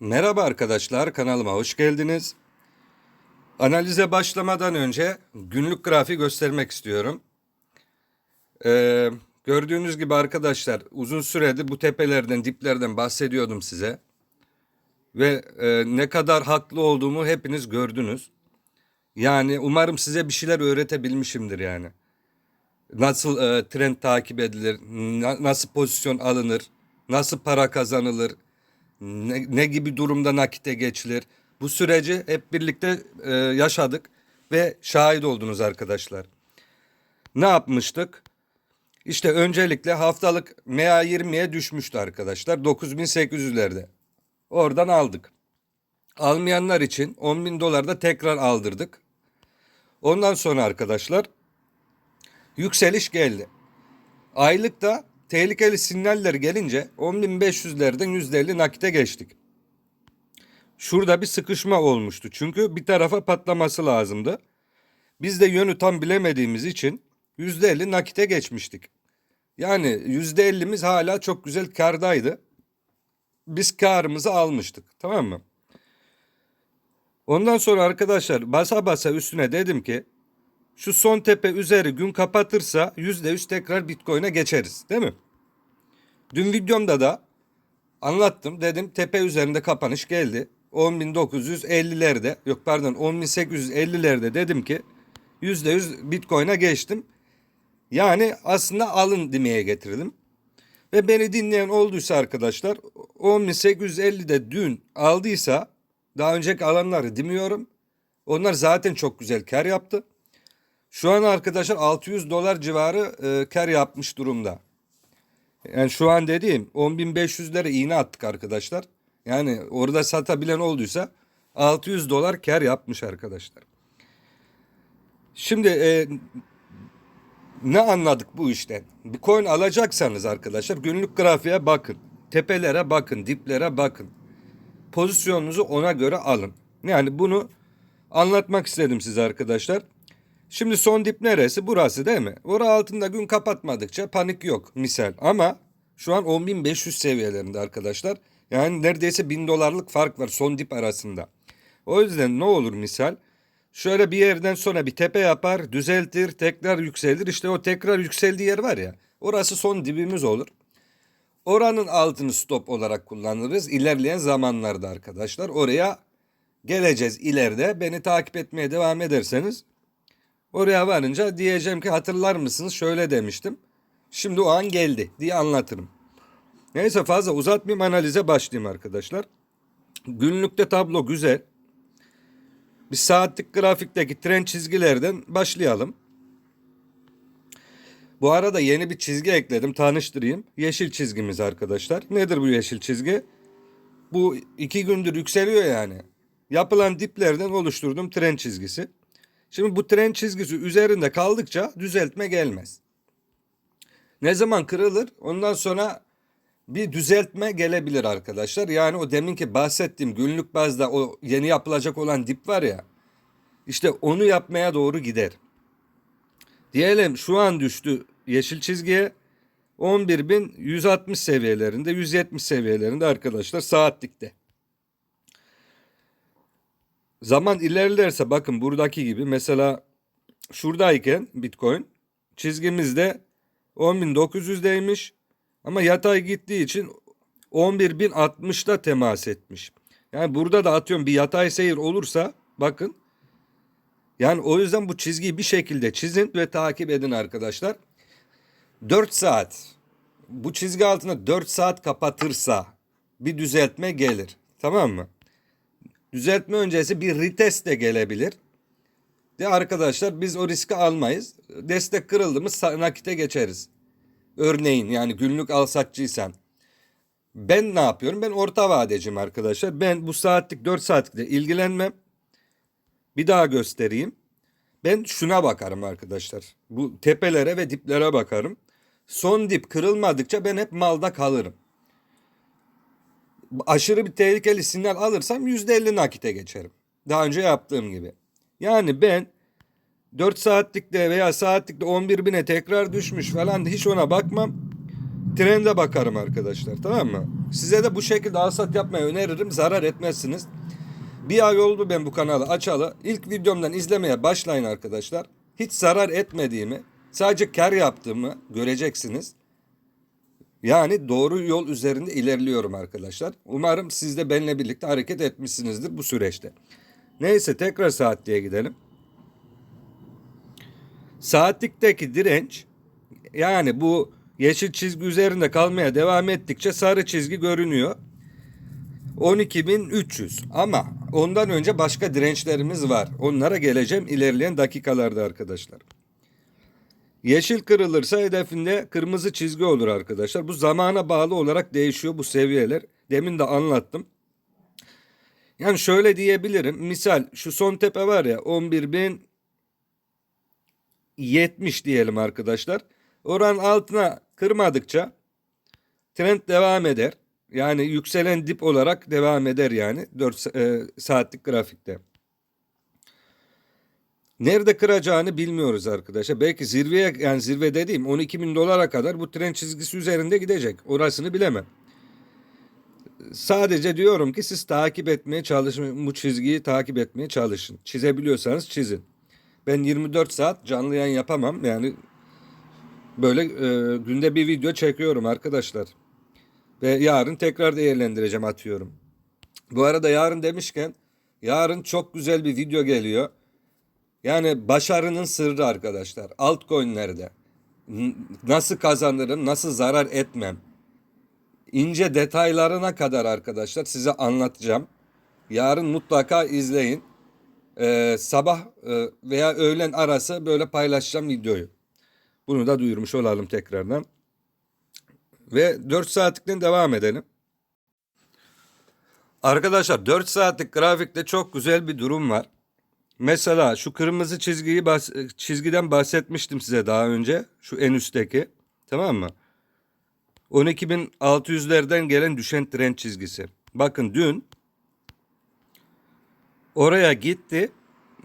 Merhaba arkadaşlar, kanalıma hoş geldiniz. Analize başlamadan önce günlük grafiği göstermek istiyorum. Ee, gördüğünüz gibi arkadaşlar uzun süredir bu tepelerden, diplerden bahsediyordum size. Ve e, ne kadar haklı olduğumu hepiniz gördünüz. Yani umarım size bir şeyler öğretebilmişimdir yani. Nasıl e, trend takip edilir, na- nasıl pozisyon alınır, nasıl para kazanılır, ne, ne gibi durumda nakite geçilir. Bu süreci hep birlikte e, yaşadık ve şahit oldunuz arkadaşlar. Ne yapmıştık? İşte öncelikle haftalık MA20'ye düşmüştü arkadaşlar. 9800'lerde. Oradan aldık. Almayanlar için 10 bin dolarda tekrar aldırdık. Ondan sonra arkadaşlar yükseliş geldi. Aylıkta tehlikeli sinyaller gelince 10.500'lerden %50 nakite geçtik. Şurada bir sıkışma olmuştu. Çünkü bir tarafa patlaması lazımdı. Biz de yönü tam bilemediğimiz için %50 nakite geçmiştik. Yani %50'miz hala çok güzel kardaydı. Biz karımızı almıştık. Tamam mı? Ondan sonra arkadaşlar basa basa üstüne dedim ki şu son tepe üzeri gün kapatırsa %100 tekrar Bitcoin'e geçeriz değil mi? Dün videomda da anlattım dedim tepe üzerinde kapanış geldi. 10.950'lerde yok pardon 10.850'lerde dedim ki %100 Bitcoin'e geçtim. Yani aslında alın demeye getirdim. Ve beni dinleyen olduysa arkadaşlar 10.850'de dün aldıysa daha önceki alanları demiyorum. Onlar zaten çok güzel kar yaptı. Şu an arkadaşlar 600 dolar civarı e, kar yapmış durumda. Yani şu an dediğim 10.500'lere iğne attık arkadaşlar. Yani orada satabilen olduysa 600 dolar kar yapmış arkadaşlar. Şimdi e, ne anladık bu işten? Bir coin alacaksanız arkadaşlar günlük grafiğe bakın. Tepelere bakın, diplere bakın. Pozisyonunuzu ona göre alın. Yani bunu anlatmak istedim size arkadaşlar. Şimdi son dip neresi? Burası değil mi? Ora altında gün kapatmadıkça panik yok misal. Ama şu an 10.500 seviyelerinde arkadaşlar. Yani neredeyse 1000 dolarlık fark var son dip arasında. O yüzden ne olur misal? Şöyle bir yerden sonra bir tepe yapar, düzeltir, tekrar yükselir. İşte o tekrar yükseldiği yer var ya. Orası son dibimiz olur. Oranın altını stop olarak kullanırız ilerleyen zamanlarda arkadaşlar. Oraya geleceğiz ileride. Beni takip etmeye devam ederseniz Oraya varınca diyeceğim ki hatırlar mısınız şöyle demiştim. Şimdi o an geldi diye anlatırım. Neyse fazla uzatmayayım analize başlayayım arkadaşlar. Günlükte tablo güzel. Bir saatlik grafikteki tren çizgilerden başlayalım. Bu arada yeni bir çizgi ekledim tanıştırayım. Yeşil çizgimiz arkadaşlar. Nedir bu yeşil çizgi? Bu iki gündür yükseliyor yani. Yapılan diplerden oluşturduğum tren çizgisi. Şimdi bu tren çizgisi üzerinde kaldıkça düzeltme gelmez. Ne zaman kırılır? Ondan sonra bir düzeltme gelebilir arkadaşlar. Yani o deminki bahsettiğim günlük bazda o yeni yapılacak olan dip var ya. İşte onu yapmaya doğru gider. Diyelim şu an düştü yeşil çizgiye 11.160 seviyelerinde 170 seviyelerinde arkadaşlar saatlikte. Zaman ilerlerse bakın buradaki gibi mesela şuradayken Bitcoin çizgimizde 10.900'deymiş ama yatay gittiği için 11.060'da temas etmiş. Yani burada da atıyorum bir yatay seyir olursa bakın yani o yüzden bu çizgiyi bir şekilde çizin ve takip edin arkadaşlar. 4 saat bu çizgi altına 4 saat kapatırsa bir düzeltme gelir. Tamam mı? Düzeltme öncesi bir retest de gelebilir. De arkadaşlar biz o riski almayız. Destek kırıldı mı nakite geçeriz. Örneğin yani günlük alsatçıysan. Ben ne yapıyorum? Ben orta vadeciyim arkadaşlar. Ben bu saatlik 4 saatlikle ilgilenmem. Bir daha göstereyim. Ben şuna bakarım arkadaşlar. Bu tepelere ve diplere bakarım. Son dip kırılmadıkça ben hep malda kalırım aşırı bir tehlikeli sinyal alırsam %50 nakite geçerim. Daha önce yaptığım gibi. Yani ben 4 saatlikte veya saatlikte 11 bine tekrar düşmüş falan hiç ona bakmam. trende bakarım arkadaşlar tamam mı? Size de bu şekilde alsat yapmayı öneririm. Zarar etmezsiniz. Bir ay oldu ben bu kanalı açalı. İlk videomdan izlemeye başlayın arkadaşlar. Hiç zarar etmediğimi, sadece kar yaptığımı göreceksiniz. Yani doğru yol üzerinde ilerliyorum arkadaşlar. Umarım siz de benimle birlikte hareket etmişsinizdir bu süreçte. Neyse tekrar saatliğe gidelim. Saatlikteki direnç yani bu yeşil çizgi üzerinde kalmaya devam ettikçe sarı çizgi görünüyor. 12.300 ama ondan önce başka dirençlerimiz var. Onlara geleceğim ilerleyen dakikalarda arkadaşlar. Yeşil kırılırsa hedefinde kırmızı çizgi olur arkadaşlar. Bu zamana bağlı olarak değişiyor bu seviyeler. Demin de anlattım. Yani şöyle diyebilirim. Misal şu son tepe var ya 11.070 diyelim arkadaşlar. Oranın altına kırmadıkça trend devam eder. Yani yükselen dip olarak devam eder yani 4 e, saatlik grafikte. Nerede kıracağını bilmiyoruz arkadaşlar. Belki zirveye yani zirve dediğim 12 bin dolara kadar bu tren çizgisi üzerinde gidecek. Orasını bilemem. Sadece diyorum ki siz takip etmeye çalışın. Bu çizgiyi takip etmeye çalışın. Çizebiliyorsanız çizin. Ben 24 saat canlı yayın yapamam. Yani böyle e, günde bir video çekiyorum arkadaşlar. Ve yarın tekrar değerlendireceğim atıyorum. Bu arada yarın demişken yarın çok güzel bir video geliyor. Yani başarının sırrı arkadaşlar. Altcoin'lerde nasıl kazanırım, nasıl zarar etmem. İnce detaylarına kadar arkadaşlar size anlatacağım. Yarın mutlaka izleyin. Ee, sabah e, veya öğlen arası böyle paylaşacağım videoyu. Bunu da duyurmuş olalım tekrardan. Ve 4 saatlikten devam edelim. Arkadaşlar 4 saatlik grafikte çok güzel bir durum var. Mesela şu kırmızı çizgiyi bahs- çizgiden bahsetmiştim size daha önce. Şu en üstteki. Tamam mı? 12.600'lerden gelen düşen trend çizgisi. Bakın dün oraya gitti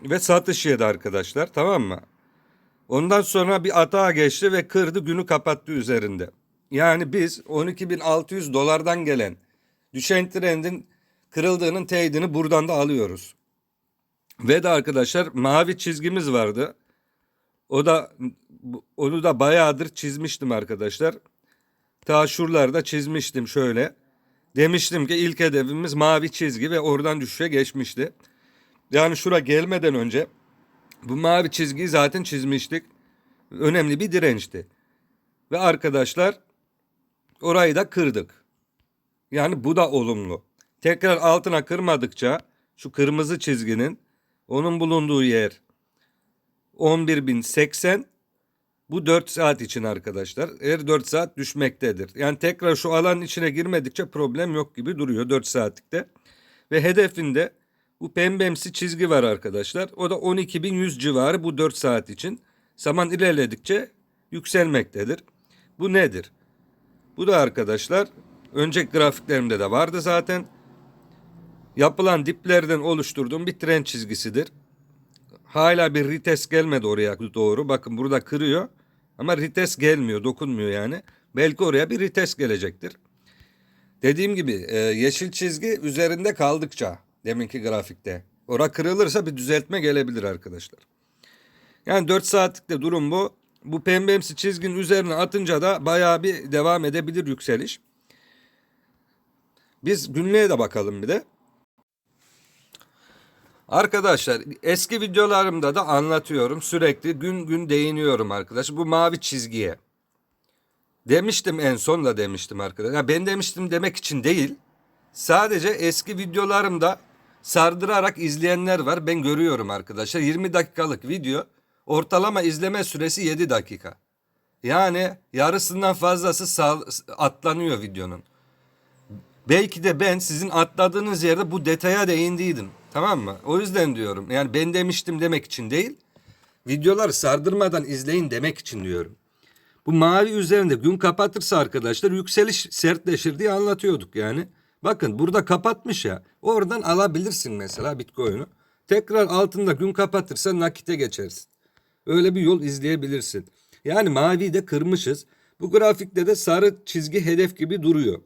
ve satış yedi arkadaşlar. Tamam mı? Ondan sonra bir atağa geçti ve kırdı günü kapattı üzerinde. Yani biz 12.600 dolardan gelen düşen trendin kırıldığının teyidini buradan da alıyoruz. Ve de arkadaşlar mavi çizgimiz vardı. O da onu da bayağıdır çizmiştim arkadaşlar. Ta şuralarda çizmiştim şöyle. Demiştim ki ilk hedefimiz mavi çizgi ve oradan düşüşe geçmişti. Yani şura gelmeden önce bu mavi çizgiyi zaten çizmiştik. Önemli bir dirençti. Ve arkadaşlar orayı da kırdık. Yani bu da olumlu. Tekrar altına kırmadıkça şu kırmızı çizginin onun bulunduğu yer 11.080 bu 4 saat için arkadaşlar. Her 4 saat düşmektedir. Yani tekrar şu alanın içine girmedikçe problem yok gibi duruyor 4 saatlikte. Ve hedefinde bu pembemsi çizgi var arkadaşlar. O da 12.100 civarı bu 4 saat için. Zaman ilerledikçe yükselmektedir. Bu nedir? Bu da arkadaşlar önceki grafiklerimde de vardı zaten. Yapılan diplerden oluşturduğum bir trend çizgisidir. Hala bir retest gelmedi oraya doğru. Bakın burada kırıyor. Ama retest gelmiyor, dokunmuyor yani. Belki oraya bir retest gelecektir. Dediğim gibi e, yeşil çizgi üzerinde kaldıkça deminki grafikte. Ora kırılırsa bir düzeltme gelebilir arkadaşlar. Yani 4 saatlikte durum bu. Bu pembemsi çizginin üzerine atınca da bayağı bir devam edebilir yükseliş. Biz günlüğe de bakalım bir de. Arkadaşlar eski videolarımda da anlatıyorum. Sürekli gün gün değiniyorum arkadaşlar. Bu mavi çizgiye. Demiştim en son da demiştim arkadaşlar. Ya ben demiştim demek için değil. Sadece eski videolarımda sardırarak izleyenler var. Ben görüyorum arkadaşlar. 20 dakikalık video ortalama izleme süresi 7 dakika. Yani yarısından fazlası sağ, atlanıyor videonun. Belki de ben sizin atladığınız yerde bu detaya değindiydim. Tamam mı? O yüzden diyorum. Yani ben demiştim demek için değil. Videoları sardırmadan izleyin demek için diyorum. Bu mavi üzerinde gün kapatırsa arkadaşlar yükseliş sertleşir diye anlatıyorduk yani. Bakın burada kapatmış ya. Oradan alabilirsin mesela Bitcoin'u. Tekrar altında gün kapatırsa nakite geçersin. Öyle bir yol izleyebilirsin. Yani mavi de kırmışız. Bu grafikte de sarı çizgi hedef gibi duruyor.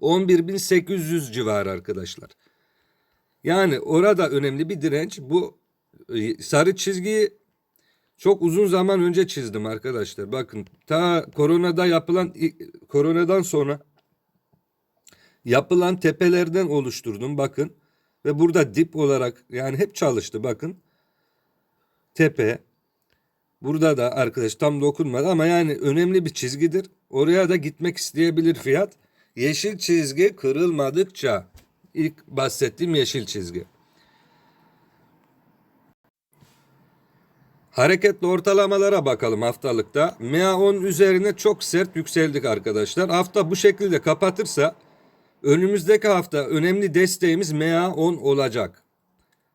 11.800 civarı arkadaşlar. Yani orada önemli bir direnç. Bu e, sarı çizgiyi çok uzun zaman önce çizdim arkadaşlar. Bakın ta koronada yapılan koronadan sonra yapılan tepelerden oluşturdum bakın. Ve burada dip olarak yani hep çalıştı bakın. Tepe. Burada da arkadaş tam dokunmadı ama yani önemli bir çizgidir. Oraya da gitmek isteyebilir fiyat. Yeşil çizgi kırılmadıkça ilk bahsettiğim yeşil çizgi. Hareketli ortalamalara bakalım haftalıkta. MA10 üzerine çok sert yükseldik arkadaşlar. Hafta bu şekilde kapatırsa önümüzdeki hafta önemli desteğimiz MA10 olacak.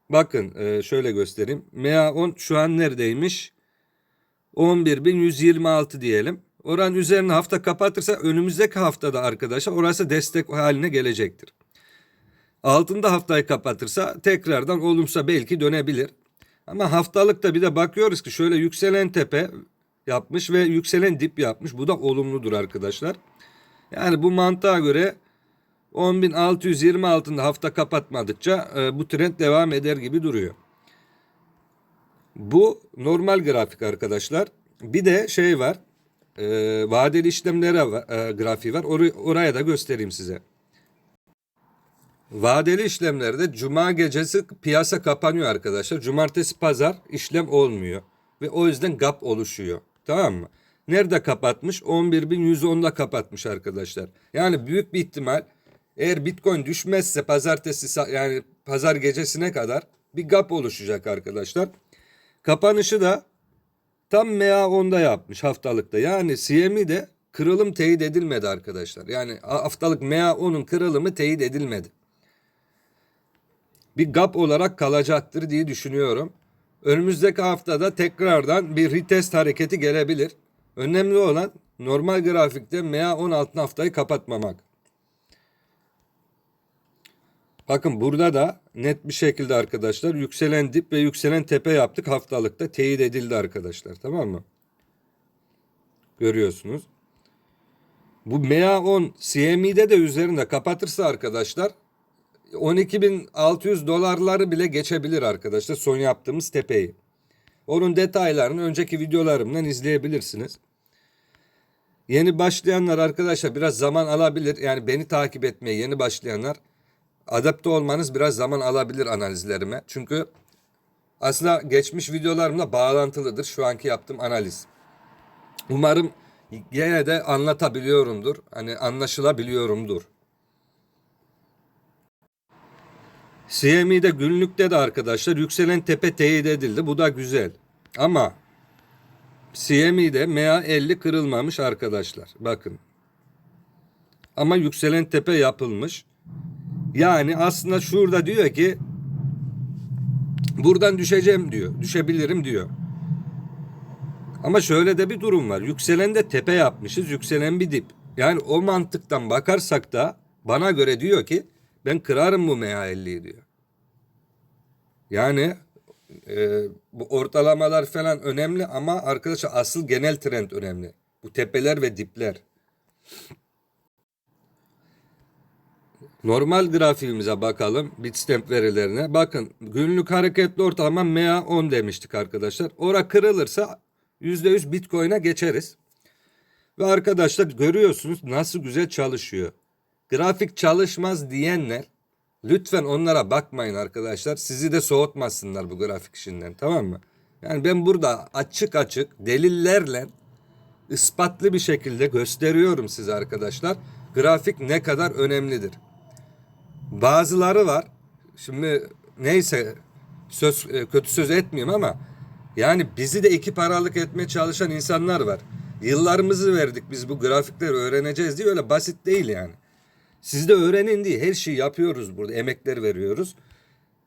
Bakın e, şöyle göstereyim. MA10 şu an neredeymiş? 11.126 diyelim. Oran üzerine hafta kapatırsa önümüzdeki haftada arkadaşlar orası destek haline gelecektir. Altında haftayı kapatırsa tekrardan olumsa belki dönebilir. Ama haftalıkta bir de bakıyoruz ki şöyle yükselen tepe yapmış ve yükselen dip yapmış. Bu da olumludur arkadaşlar. Yani bu mantığa göre 10.620 altında hafta kapatmadıkça e, bu trend devam eder gibi duruyor. Bu normal grafik arkadaşlar. Bir de şey var. E, vadeli işlemlere e, grafiği var. Or oraya da göstereyim size. Vadeli işlemlerde cuma gecesi piyasa kapanıyor arkadaşlar. Cumartesi pazar işlem olmuyor. Ve o yüzden gap oluşuyor. Tamam mı? Nerede kapatmış? 11.110'da kapatmış arkadaşlar. Yani büyük bir ihtimal eğer Bitcoin düşmezse pazartesi yani pazar gecesine kadar bir gap oluşacak arkadaşlar. Kapanışı da tam MA10'da yapmış haftalıkta. Yani CME de kırılım teyit edilmedi arkadaşlar. Yani haftalık MA10'un kırılımı teyit edilmedi bir gap olarak kalacaktır diye düşünüyorum. Önümüzdeki haftada tekrardan bir retest hareketi gelebilir. Önemli olan normal grafikte MA10 altın haftayı kapatmamak. Bakın burada da net bir şekilde arkadaşlar yükselen dip ve yükselen tepe yaptık haftalıkta teyit edildi arkadaşlar tamam mı? Görüyorsunuz. Bu MA10 CME'de de üzerinde kapatırsa arkadaşlar 12.600 dolarları bile geçebilir arkadaşlar son yaptığımız tepeyi. Onun detaylarını önceki videolarımdan izleyebilirsiniz. Yeni başlayanlar arkadaşlar biraz zaman alabilir. Yani beni takip etmeye yeni başlayanlar adapte olmanız biraz zaman alabilir analizlerime. Çünkü aslında geçmiş videolarımla bağlantılıdır şu anki yaptığım analiz. Umarım yine de anlatabiliyorumdur. Hani anlaşılabiliyorumdur. CME'de günlükte de arkadaşlar yükselen tepe teyit edildi. Bu da güzel. Ama CME'de MA50 kırılmamış arkadaşlar. Bakın. Ama yükselen tepe yapılmış. Yani aslında şurada diyor ki buradan düşeceğim diyor. Düşebilirim diyor. Ama şöyle de bir durum var. Yükselen de tepe yapmışız. Yükselen bir dip. Yani o mantıktan bakarsak da bana göre diyor ki ben kırarım bu MA50'yi diyor. Yani e, bu ortalamalar falan önemli ama arkadaşlar asıl genel trend önemli. Bu tepeler ve dipler. Normal grafiğimize bakalım. Bitstamp verilerine. Bakın günlük hareketli ortalama MA 10 demiştik arkadaşlar. Ora kırılırsa %100 Bitcoin'e geçeriz. Ve arkadaşlar görüyorsunuz nasıl güzel çalışıyor. Grafik çalışmaz diyenler lütfen onlara bakmayın arkadaşlar. Sizi de soğutmasınlar bu grafik işinden tamam mı? Yani ben burada açık açık delillerle ispatlı bir şekilde gösteriyorum size arkadaşlar. Grafik ne kadar önemlidir. Bazıları var. Şimdi neyse söz e, kötü söz etmeyeyim ama yani bizi de iki paralık etmeye çalışan insanlar var. Yıllarımızı verdik biz bu grafikleri öğreneceğiz diye öyle basit değil yani. Siz de öğrenin diye her şeyi yapıyoruz burada. Emekler veriyoruz.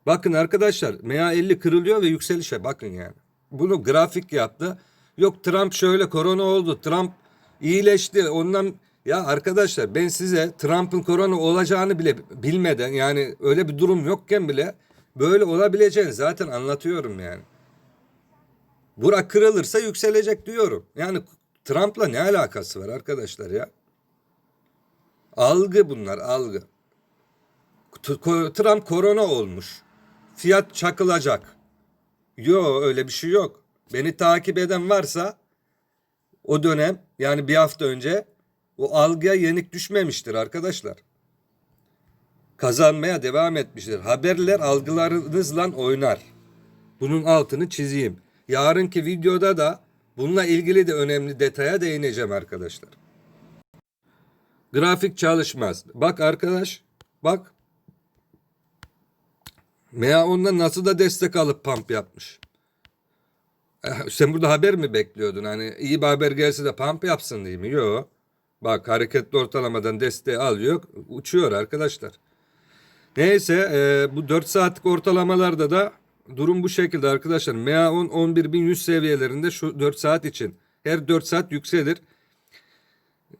Bakın arkadaşlar MA50 kırılıyor ve yükselişe bakın yani. Bunu grafik yaptı. Yok Trump şöyle korona oldu. Trump iyileşti. Ondan ya arkadaşlar ben size Trump'ın korona olacağını bile bilmeden yani öyle bir durum yokken bile böyle olabileceğini zaten anlatıyorum yani. Bura kırılırsa yükselecek diyorum. Yani Trump'la ne alakası var arkadaşlar ya? Algı bunlar algı. Trump korona olmuş. Fiyat çakılacak. Yo öyle bir şey yok. Beni takip eden varsa o dönem yani bir hafta önce o algıya yenik düşmemiştir arkadaşlar. Kazanmaya devam etmiştir. Haberler algılarınızla oynar. Bunun altını çizeyim. Yarınki videoda da bununla ilgili de önemli detaya değineceğim arkadaşlar. Grafik çalışmaz. Bak arkadaş, bak. Mea ondan nasıl da destek alıp pump yapmış. Eh, Sen burada haber mi bekliyordun? Hani iyi bir haber gelse de pump yapsın değil mi? Yok. Bak hareketli ortalamadan desteği alıyor. Uçuyor arkadaşlar. Neyse e, bu 4 saatlik ortalamalarda da durum bu şekilde arkadaşlar. MA10 11100 seviyelerinde şu 4 saat için. Her 4 saat yükselir.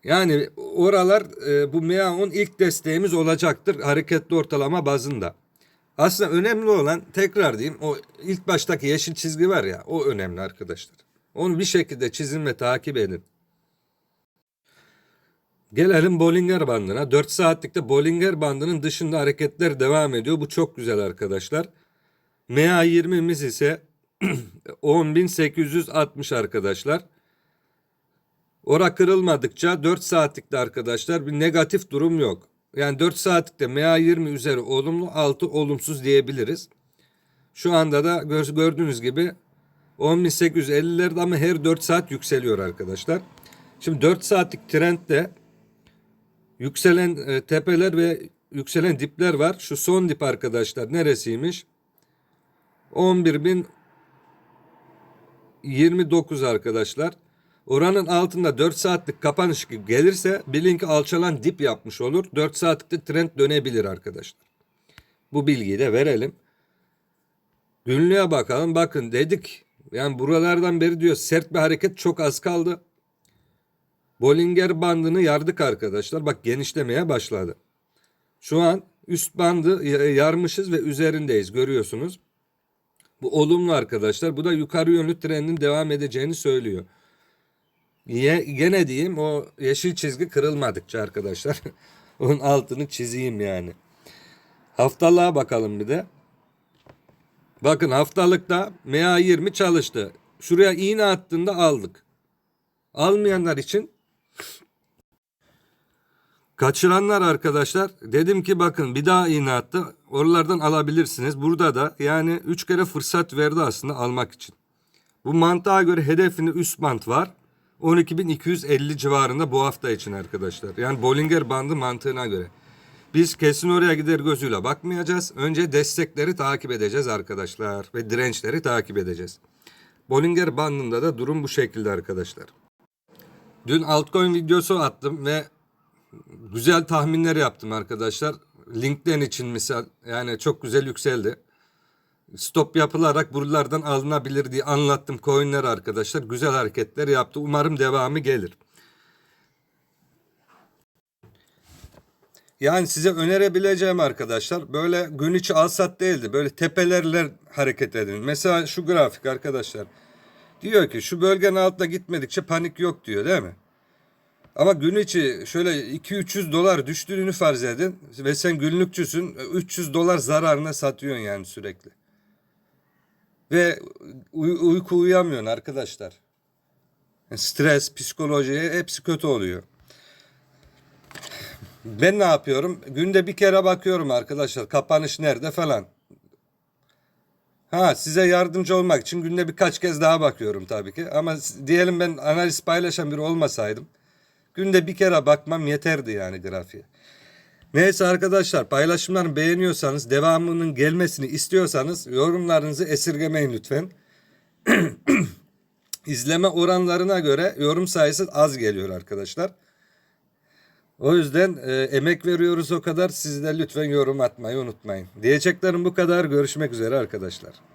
Yani oralar e, bu MA10 ilk desteğimiz olacaktır hareketli ortalama bazında. Aslında önemli olan tekrar diyeyim o ilk baştaki yeşil çizgi var ya o önemli arkadaşlar. Onu bir şekilde çizin ve takip edin. Gelelim Bollinger bandına. 4 saatlikte Bollinger bandının dışında hareketler devam ediyor. Bu çok güzel arkadaşlar. MA20'miz ise 10.860 arkadaşlar. Ora kırılmadıkça 4 saatlikte arkadaşlar bir negatif durum yok. Yani 4 saatlikte MA20 üzeri olumlu 6 olumsuz diyebiliriz. Şu anda da gör- gördüğünüz gibi 10.850'lerde ama her 4 saat yükseliyor arkadaşlar. Şimdi 4 saatlik trendde yükselen e, tepeler ve yükselen dipler var. Şu son dip arkadaşlar neresiymiş? 11.029 arkadaşlar. Oranın altında 4 saatlik kapanış gelirse bilin ki alçalan dip yapmış olur. 4 saatlikte trend dönebilir arkadaşlar. Bu bilgiyi de verelim. Günlüğe bakalım. Bakın dedik. Yani buralardan beri diyor sert bir hareket çok az kaldı. Bollinger bandını yardık arkadaşlar. Bak genişlemeye başladı. Şu an üst bandı yarmışız ve üzerindeyiz görüyorsunuz. Bu olumlu arkadaşlar. Bu da yukarı yönlü trendin devam edeceğini söylüyor. Ye, gene diyeyim o yeşil çizgi kırılmadıkça arkadaşlar. Onun altını çizeyim yani. Haftalığa bakalım bir de. Bakın haftalıkta MA20 çalıştı. Şuraya iğne attığında aldık. Almayanlar için kaçıranlar arkadaşlar dedim ki bakın bir daha iğne attı. Oralardan alabilirsiniz. Burada da yani 3 kere fırsat verdi aslında almak için. Bu mantığa göre hedefini üst bant var. 12.250 civarında bu hafta için arkadaşlar. Yani Bollinger bandı mantığına göre. Biz kesin oraya gider gözüyle bakmayacağız. Önce destekleri takip edeceğiz arkadaşlar. Ve dirençleri takip edeceğiz. Bollinger bandında da durum bu şekilde arkadaşlar. Dün altcoin videosu attım ve güzel tahminler yaptım arkadaşlar. LinkedIn için misal yani çok güzel yükseldi. Stop yapılarak buralardan alınabilir diye anlattım coinler arkadaşlar. Güzel hareketler yaptı. Umarım devamı gelir. Yani size önerebileceğim arkadaşlar böyle gün içi alsat değildi. Böyle tepelerle hareket edin. Mesela şu grafik arkadaşlar. Diyor ki şu bölgenin altına gitmedikçe panik yok diyor değil mi? Ama gün içi şöyle 2-300 dolar düştüğünü farz edin ve sen günlükçüsün 300 dolar zararına satıyorsun yani sürekli. Ve uy- uyku uyuyamıyorsun arkadaşlar. Stres, psikoloji hepsi kötü oluyor. Ben ne yapıyorum? Günde bir kere bakıyorum arkadaşlar. Kapanış nerede falan. Ha size yardımcı olmak için günde birkaç kez daha bakıyorum tabii ki. Ama diyelim ben analiz paylaşan biri olmasaydım. Günde bir kere bakmam yeterdi yani grafiğe. Neyse arkadaşlar paylaşımlarımı beğeniyorsanız devamının gelmesini istiyorsanız yorumlarınızı esirgemeyin lütfen. İzleme oranlarına göre yorum sayısı az geliyor arkadaşlar. O yüzden e, emek veriyoruz o kadar. Siz de lütfen yorum atmayı unutmayın. Diyeceklerim bu kadar. Görüşmek üzere arkadaşlar.